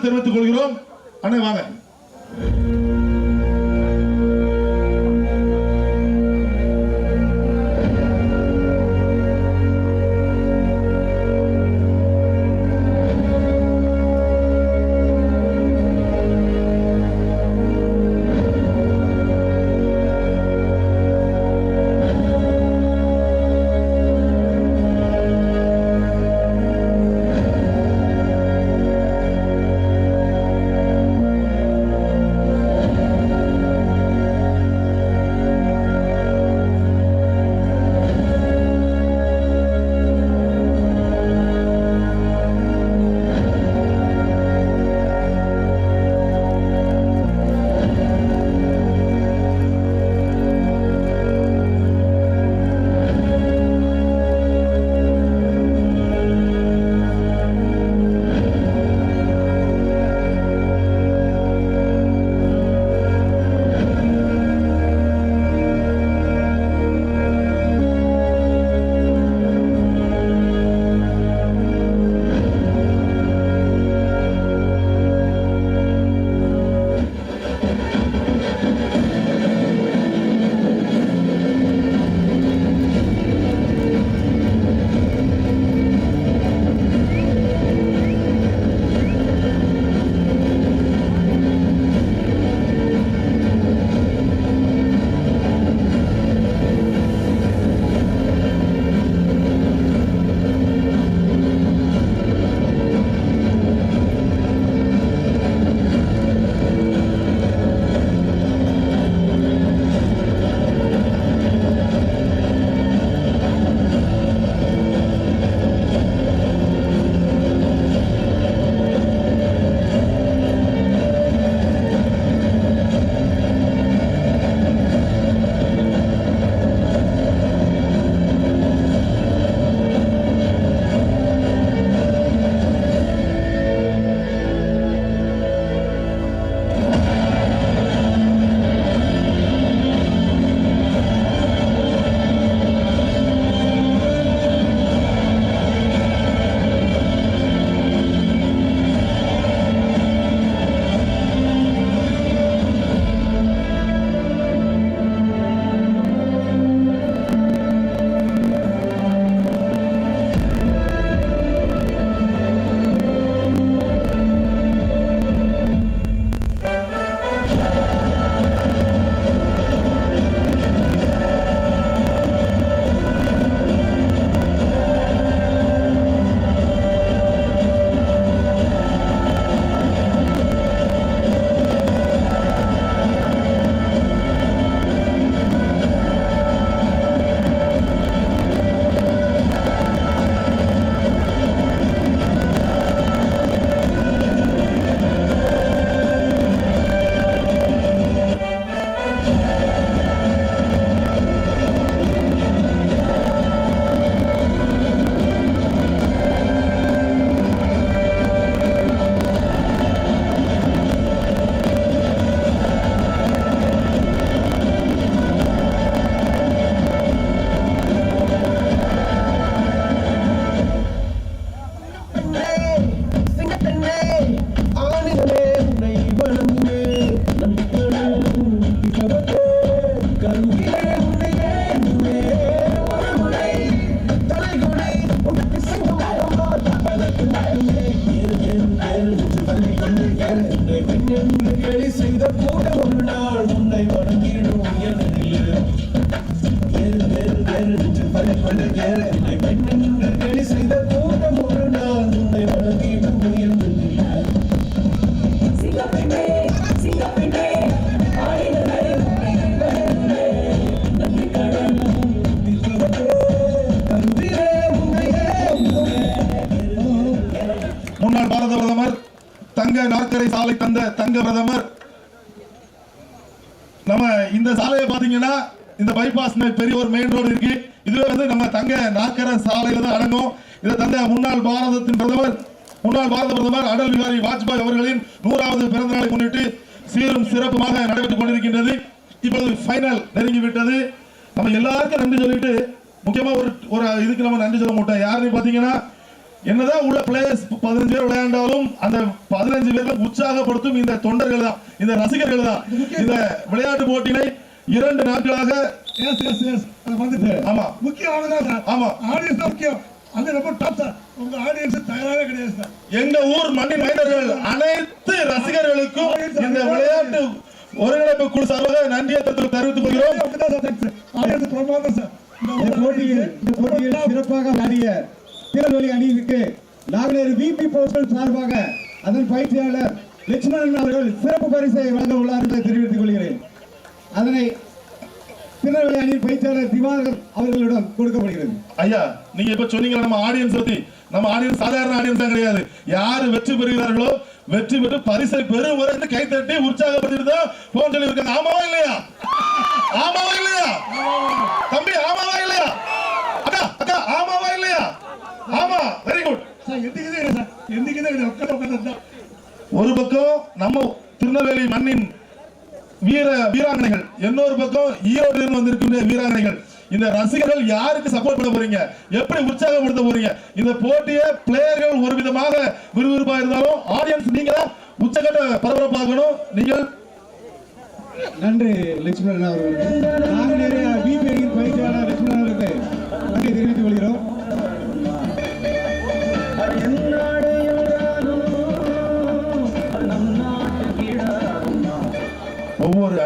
தெரிவித்துக் கொள்கிறோம். அண்ணே வாங்க. செய்த கூட்டம் ஒரு நாள் உன்னை வணங்கிடும் உயர்நிலையில் வேறு வேறு வேறு என்று பல பல வேறு என்னை பெண்ணென்று கேலி செய்த ஒரு நாள் உன்னை வணங்கிடும் உயர்நிலையில் சிங்கப்பெண்ணே சிங்கப்பெண்ணே முன்னாள் பாரத பிரதமர் தங்க நாற்கரை சாலை தந்த தங்க பிரதமர். நம்ம இந்த சாலையை பாத்தீங்கன்னா இந்த பைபாஸ் பெரிய ஒரு மெயின் ரோடு இருக்கு. இதுவே வந்து நம்ம தங்க நாக்கர சாலையில தான் அடங்கும். இதை தந்த முன்னாள் பாரதத்தின் பிரதமர் முன்னாள் பாரத பிரதமர் அடல் பிகாரி வாஜ்பாய் அவர்களின் நூறாவது பிறந்த நாளை முன்னிட்டு சீரும் சிறப்புமாக நடைபெற்றுக் கொண்டிருக்கின்றது. இப்போது ஃபைனல் நெருங்கி விட்டது. நம்ம எல்லாருக்கும் நன்றி சொல்லிட்டு முக்கியமா ஒரு ஒரு இதுக்கு நம்ம நன்றி சொல்ல மாட்டோம். யாருன்னு பாத்தீங்கன்னா என்னதான் உள்ள பிளேயர்ஸ் பதினஞ்சு பேர் விளையாண்டாலும் அந்த பதினஞ்சு பேர்ல உற்சாகப்படுத்தும் இந்த தொண்டர்கள் தான் இந்த ரசிகர்கள் தான். இந்த விளையாட்டு போட்டினை இரண்டு நாட்களாக எஸ் எஸ் எஸ் அது வந்துட்டு ஆமா. முக்கியம் சார். ஆமா. ஆடியன்ஸ் தான் முக்கியம். அது ரொம்ப டாப் சார். உங்க ஆடியன்ஸ் தயாராகவே கிடையாது சார். எங்க ஊர் மண்ணின் மைந்தர்கள் அனைத்து ரசிகர்களுக்கும் இந்த விளையாட்டு ஒருங்கிணைப்பு குழு சார்பாக நன்றியை தெரிவித்துக் தெரிவித்துக் கொள்கிறோம். ஆடியன்ஸ் பிரமாதம் சார். இந்த போட்டியில் இந்த போட்டியில் சிறப்பாக விளையாடிய திருநெல்வேலி அணியிற்கு நாங்கள் விபி போஸ்டல் சார்பாக அதன் பயிற்சியாளர் லட்சுமணன் அவர்கள் சிறப்பு பரிசை வழங்க உள்ளார் என்பதை தெரிவித்துக் கொள்கிறேன். அதனை திருநெல்வேலி அணியின் பயிற்சியாளர் திவாகர் அவர்களிடம் கொடுக்கப்படுகிறது. ஐயா நீங்க இப்ப சொன்னீங்க நம்ம ஆடியன்ஸ் பத்தி? நம்ம ஆடியன்ஸ் சாதாரண ஆடியன்ஸ் தான் கிடையாது. யாரு வெற்றி பெறுகிறார்களோ வெற்றி பெற்று பரிசை பெறும் வரை கை தட்டி உற்சாகப்படுத்திட்டு போன் சொல்லி இருக்காங்க ஆமாவா இல்லையா? ஆமாவா இல்லையா? தம்பி ஆமாவா இல்லையா? அக்கா அக்கா ஆமாவா இல்லையா? ஆமா வெரி குட் சார் எந்திக்குதே இல்லை சார். எந்திக்குதே இல்லை. உட்காந்து உட்காந்து ஒரு பக்கம் நம்ம திருநெல்வேலி மண்ணின் வீர வீராங்கனைகள் இன்னொரு பக்கம் ஈரோடு வந்திருக்கின்ற வீராங்கனைகள். இந்த ரசிகர்கள் யாருக்கு சப்போர்ட் பண்ண போறீங்க? எப்படி உற்சாகப்படுத்த போறீங்க? இந்த போட்டியை பிளேயர்கள் ஒரு விதமாக விறுவிறுப்பா இருந்தாலும் ஆடியன்ஸ் நீங்க உச்சகட்ட பரபரப்பாகணும் நீங்கள்? நன்றி லட்சுமணன் அவர்களுக்கு நாங்கள் நிறைய விபி அணியின் பயிற்சியாளர் லட்சுமணன் அவர்களுக்கு நன்றி தெரிவித்துக் கொள்கிறோம்.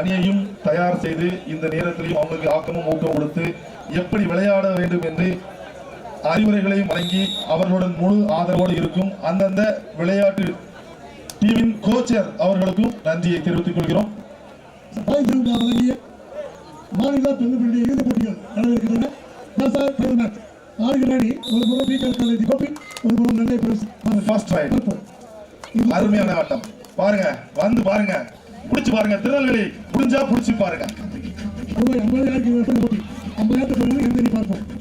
அணியையும் தயார் செய்து இந்த நேரத்திலையும் அவங்களுக்கு ஆக்கமும் ஊக்கம் கொடுத்து எப்படி விளையாட வேண்டும் என்று அறிவுரைகளையும் வழங்கி அவர்களுடன் முழு ஆதரவோடு இருக்கும் அந்தந்த விளையாட்டு டீமின் கோச்சர் அவர்களுக்கும் நன்றியை தெரிவித்துக் கொள்கிறோம். மாநில பெண்களுடைய இறுதிப் போட்டிகள் நடந்திருக்கின்றன அணி ஒரு புறம் பீக்கர் காலேஜ் கோப்பி ஒரு புறம் நெல்லை பிரஸ் ஃபர்ஸ்ட் ரைட் அருமையான ஆட்டம். பாருங்க வந்து பாருங்க. புடிச்சு பாருங்க திருநெல்வேலி புடிஞ்சா புடிச்சு பாருங்க.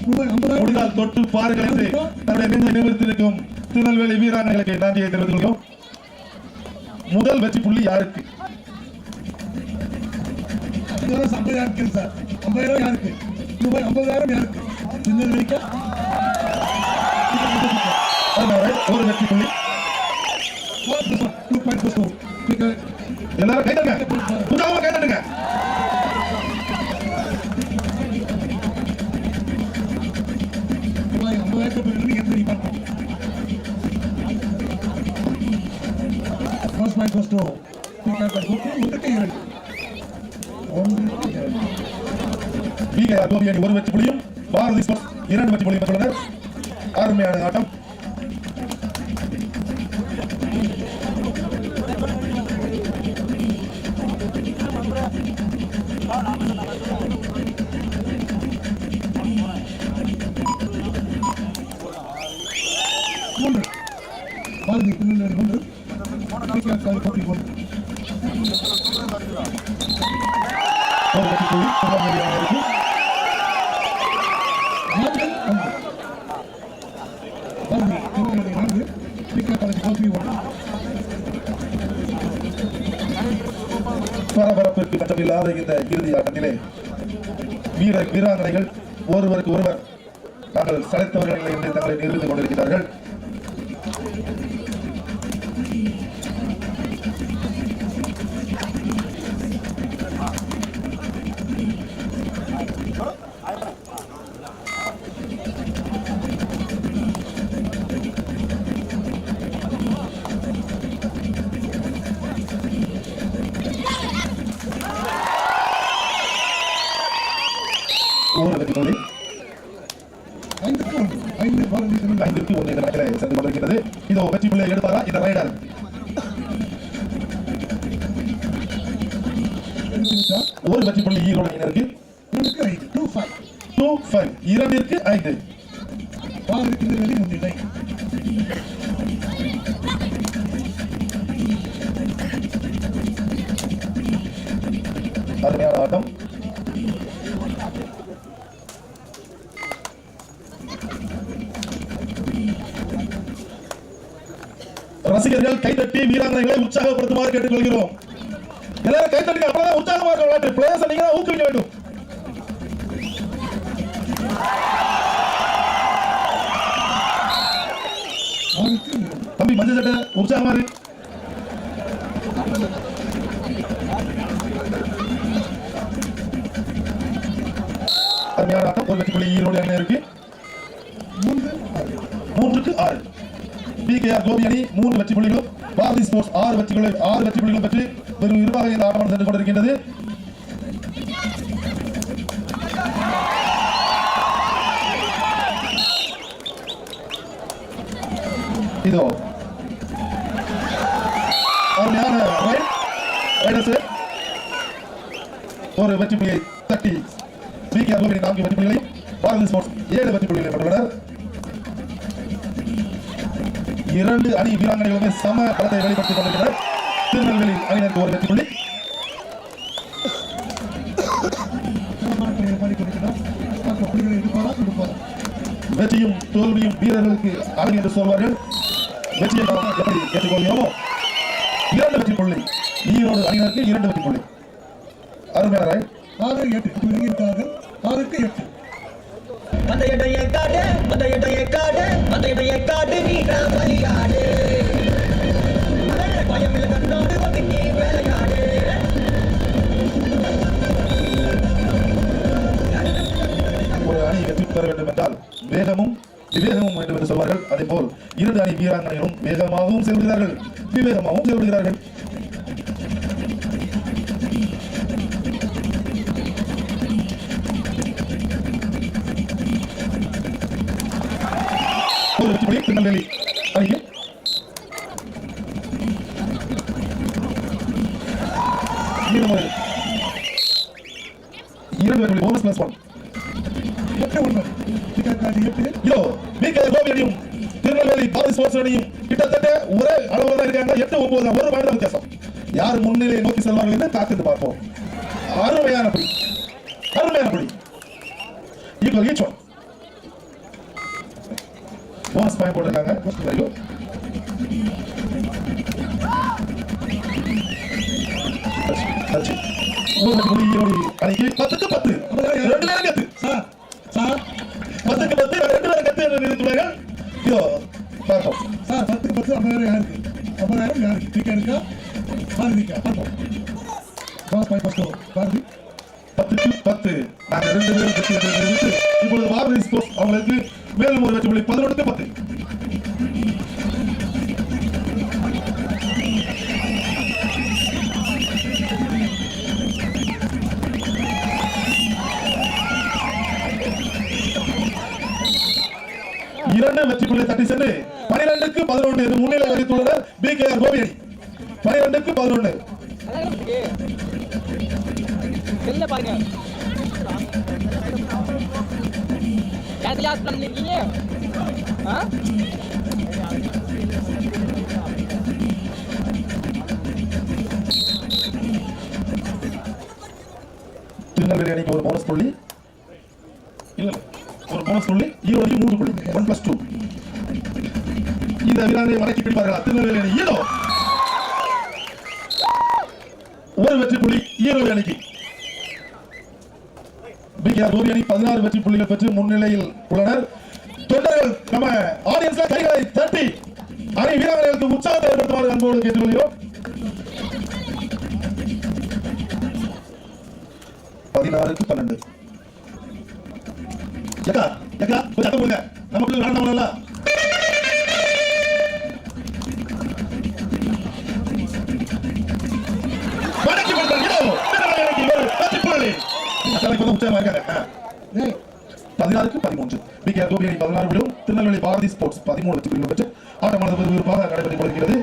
ரூபாய் ஐம்பதாயிரத்து தொட்டு பாருங்கள் என்று தன்னுடைய திருநெல்வேலி வீராங்கனைகளுக்கு நன்றியை தெரிவித்துக் கொள்கிறோம் முதல் வெற்றி புள்ளி யாருக்கு? ஐம்பதாயிரம் சார்? ஐம்பதாயிரம் யாருக்கு? ரூபாய் ஐம்பதாயிரம் யாருக்கு? திருநெல்வேலிக்கா ஒரு வெற்றி புள்ளி. எல்லாரும் கை ஃபர்ஸ்ட் பாயிண்ட் ஒரு வெற்றி புள்ளியும் பாரதி ஸ்போர்ட்ஸ் இரண்டு வெற்றி புள்ளியும் பெற்றுள்ளனர் அருமையான ஆட்டம் மூன்று வீராங்கனைகள் ஒருவருக்கு ஒருவர் நாங்கள் சளைத்தவர்கள் என்று தங்களை நிரூபித்துக் கொண்டிருக்கிறார்கள். சென்று இதோ வெற்றி பிள்ளை எடுப்பாரா இந்த ரைடர். ஒரு வெற்றி புள்ளி ஈரோடு அணியினருக்கு ஒன்றுக்கு ஐந்து டூ ஃபைவ் டூ ஃபைவ் இரண்டிற்கு ஐந்து. பாரதி திருநெல்வேலி முன்னிலை அருமையான ஆட்டம். ரசிகர்கள் கைதட்டி வீராங்கனைகளை உற்சாகப்படுத்துமாறு கேட்டுக்கொள்கிறோம். எல்லாரும் கைத்தட்டுங்க அப்பதான் உற்சாகமா இருக்க விளையாட்டு பிளேயர்ஸ் நீங்க ஊக்குவிக்க வேண்டும். தம்பி மஞ்சள் சட்டை உற்சாகமா இருக்கு அருமையான ஆட்டம் ஒரு வெற்றி புள்ளி ஈரோடு அணி இருக்கு. மூன்றுக்கு ஆறு. பிகேஆர் கோபி அணி மூன்று வெற்றி புள்ளிகளும் பாரதி ஸ்போர்ட்ஸ் ஆறு வெற்றிகளை ஆறு வெற்றி புள்ளிகளும் பெற்று வெறும் இருபாக இந்த ஆட்டம் சென்று கொண்டிருக்கின்றது. இதோ. ஒரு வெற்றி புள்ளியை தட்டி. பிகேஆர் கோபி நான்கு வெற்றி புள்ளிகளையும் பாரதி ஸ்போர்ட்ஸ் ஏழு வெற்றி புள்ளிகளை இரண்டு அணி வீராங்கனைகளுமே சம பலத்தை வெளிப்படுத்திக் கொண்டிருக்கிறார். திருநெல்வேலி அணியினருக்கு ஒரு வெற்றி புள்ளி. வெற்றியும் தோல்வியும் வீரர்களுக்கு அழகு என்று சொல்வார்கள். வெற்றியை எப்படி ஏற்றுக்கொள்கிறோமோ? இரண்டு வெற்றி புள்ளி. ஈரோடு அணியினருக்கு இரண்டு வெற்றி புள்ளி. அருமையான ஆறு எட்டு. இப்படி ஆறுக்கு எட்டு. அந்த காடு அந்த காடு அந்த காடு நீ விளையாடு கண்ணோடு விளையாடு ஒரு அணி வெற்றி பெற வேண்டும் என்றால் வேகமும் விவேகமும் வேண்டும் என்று சொல்வார்கள். அதே போல் இரண்டு அணி வீராங்கனைகளும் வேகமாகவும் செயல்படுகிறார்கள். விவேகமாகவும் செயல்படுகிறார்கள். திருநெல்வேலி அணிக்கு இரண்டு வெற்றி போனஸ் பிளஸ் ஒன் எட்டு ஒன்பது இதோ பிகே கோபி அணியும் திருநெல்வேலி பாரதி ஸ்போர்ட்ஸ் அணியும் கிட்டத்தட்ட ஒரே தான் இருக்காங்க. எட்டு ஒன்பது ஒரு பாயிண்ட் வித்தியாசம். யார் முன்னிலை நோக்கி செல்வார்கள் என்று காத்துட்டு பார்ப்போம். அருமையான படி. அருமையான படி. ஈச் ஒன் போனஸ் பாயிண்ட் போட்டிருக்காங்க. வெரி குட் பத்துக்கு பத்து. ரெண்டு பேரும் கத்து. Sir sir. பத்துக்கு பத்து ரெண்டு பேரும் கத்து என்று நிறுத்துவார்கள் பார்ப்போம் சார் பத்துக்கு பத்து ஐம்பதாயிரம் யாருக்கு? ஐம்பதாயிரம் யாருக்கு? டிக்கெட்டுக்கா பாரதிக்கா பார்ப்போம் பாஸ் பாய் ஃபஸ்ட் பாரதி பத்துக்கு பத்து. நாங்கள் ரெண்டு பேரும் வெற்றி இப்பொழுது பாரதி ஸ்போர்ட்ஸ் அவங்களுக்கு மேலும் ஒரு வெற்றி புள்ளி பதினொன்றுக்கு பத்து இரண்டு வெற்றி புள்ளி தட்டி சென்று பனிரெண்டுக்கு பதினொன்று என்று முன்னிலை வகித்துள்ளனர் பி கே ஆர் கோபி பனிரெண்டுக்கு பதினொன்று. வெளில பாருங்க பண்ணிருக்கீங்க ஆ திருநெல்வேலி அணிக்கு ஒரு போனஸ் புள்ளி இல்ல இல்ல. ஒரு போனஸ் புள்ளி ஈரோடு மூன்று புள்ளி ஒன் பிளஸ் டூ இந்த வீராங்கனை வடக்கி பிடிப்பார்களா திருநெல்வேலி அணி ஈரோ ஒரு வெற்றி புள்ளி ஈரோடு அணிக்கு பிகேஆர் கோபி அணி பதினாறு வெற்றி புள்ளிகள் பெற்று முன்னிலையில் உள்ளனர். தொண்டர்கள் நம்ம ஆடியன்ஸ்ல கைகளை தட்டி அணி வீரர்களுக்கு உற்சாகத்தை ஏற்படுத்துமாறு அன்போடு கேட்டுக்கொள்கிறோம். பதினாறுக்கு பன்னெண்டு. ஏக்கா ஏக்கா கொஞ்சம் போடுங்க நமக்கு நடந்தவங்கள வடக்கு பக்கம் இதோ திருநெல்வேலிக்கு ஒரு வெற்றி உற்சாகமா இருக்காங்க பதினாறுக்கு பதிமூன்று. பி கே கோபி அணி பதினாறு விடும். திருநெல்வேலி பாரதி ஸ்போர்ட்ஸ் பதிமூணு வெற்றி பிரிவு பெற்று ஆட்டமானது விறுவிறுப்பாக நடைபெற்றுக் கொள்கிறது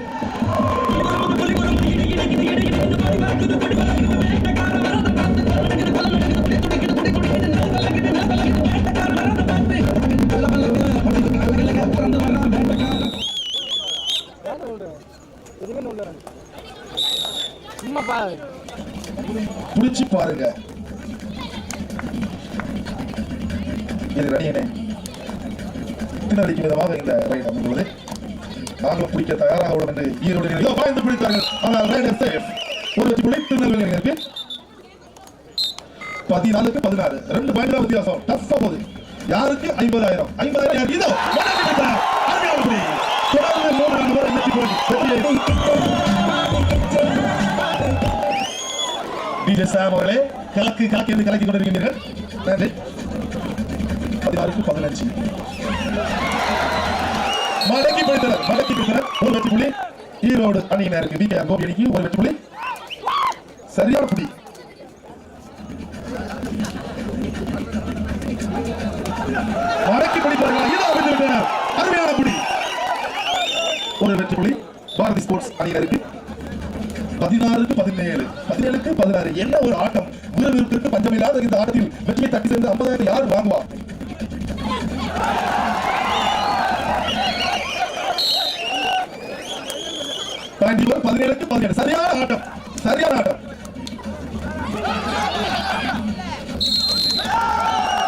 புடிச்சு பாருங்க. பின்னடிக்கும் விதமாக இந்த ரைட் அமைந்துள்ளது நாங்களும் பிடிக்க தயாராக உள்ளோம் என்று ஈரோடு இதோ பாய்ந்து பிடித்தார்கள் ஆனால் ரைட் சேஃப் ஒரு புள்ளி பதினாலுக்கு பதினாறு. ரெண்டு பாயிண்ட் வித்தியாசம். போகுது. யாருக்கு? ஐம்பதாயிரம். ஐம்பதாயிரம் யார் இதோ தொடர்ந்து நான்கு வெற்றி டிஜே சாம் அவர்களே கலக்கு கலக்கு என்று கலக்கி கொண்டிருக்கின்றீர்கள். நன்றி. பதினாறுக்கு பதினஞ்சு. மடக்கி பிடித்தனர் மடக்கி பிடித்தனர். ஒரு வெற்றி புள்ளி. ஈரோடு அணியினருக்கு வி. கே. கோபி அணிக்கு ஒரு வெற்றி புள்ளி. சரியான புள்ளி. மடக்கி பிடிப்பார்கள் இதோ விட்டுவிட்டனர் அருமையான புடி ஒரு வெற்றி புள்ளி. பாரதி ஸ்போர்ட்ஸ் அணியினருக்கு பதினாறுக்கு பதினேழு பதினேழுக்கு பதினாறு. என்ன ஒரு ஆட்டம். விறுவிறுப்பிற்கு பஞ்சமில்லாத இந்த ஆட்டத்தில் வெற்றியை தட்டி சேர்ந்து ஐம்பதாயிரம் யார் வாங்குவா காஞ்சிபுரம் பதினேழுக்கு பதினேழு. சரியான ஆட்டம். சரியான ஆட்டம்.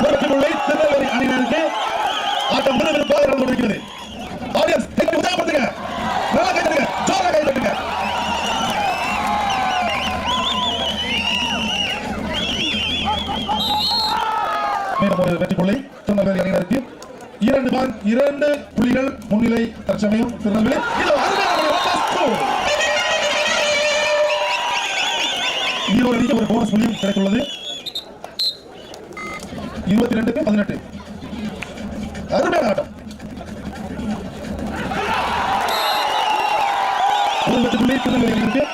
ஒரு திருநெல்வேலி அணியினருக்கு ஆட்டம் விறுவிறுப்பாக நடந்து கொண்டிருக்கிறது மீண்டும் ஒரு வெற்றி புள்ளி திருநெல்வேலி அணியினருக்கு இரண்டு பால் இரண்டு புள்ளிகள் முன்னிலை தற்சமயம் திருநெல்வேலி. ஈரோடு அணிக்கு ஒரு போனஸ் புள்ளியும் கிடைத்துள்ளது. இருபத்தி ரெண்டுக்கு பதினெட்டு. அருமையான ஆட்டம். ஒரு வெற்றி புள்ளி திருநெல்வேலி அணியினருக்கு.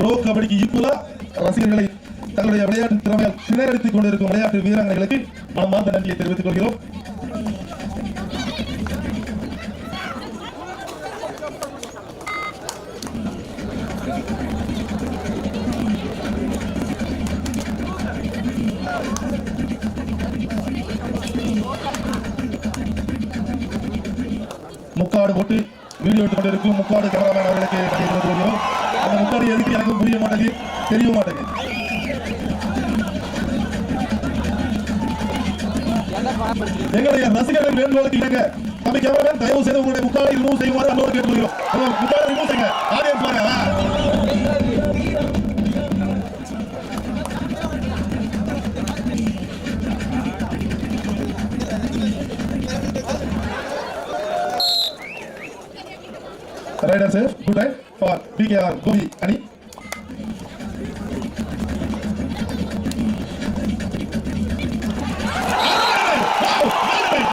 ப்ரோ கபடிக்கு ஈக்குவலா ரசிகர்களை தங்களுடைய விளையாட்டு திறமையால் திணறடித்துக் கொண்டிருக்கும் விளையாட்டு வீராங்கனைகளுக்கு மனமார்ந்த நன்றியை தெரிவித்துக் கொள்கிறோம் எங்களுடைய ரசிகர்கள் வேண்டுகோளுக்கு இணங்க தம்பி கேமராமேன் தயவு செய்து உங்களுடைய முக்காலை ரிமூவ் செய்யுமாறு அன்போடு கேட்டுக்கொள்கிறோம் முக்காலை ரிமூவ் செய்யுங்க. ஆடியன்ஸ் பாருங்க riders good night for PKR Gobi அணி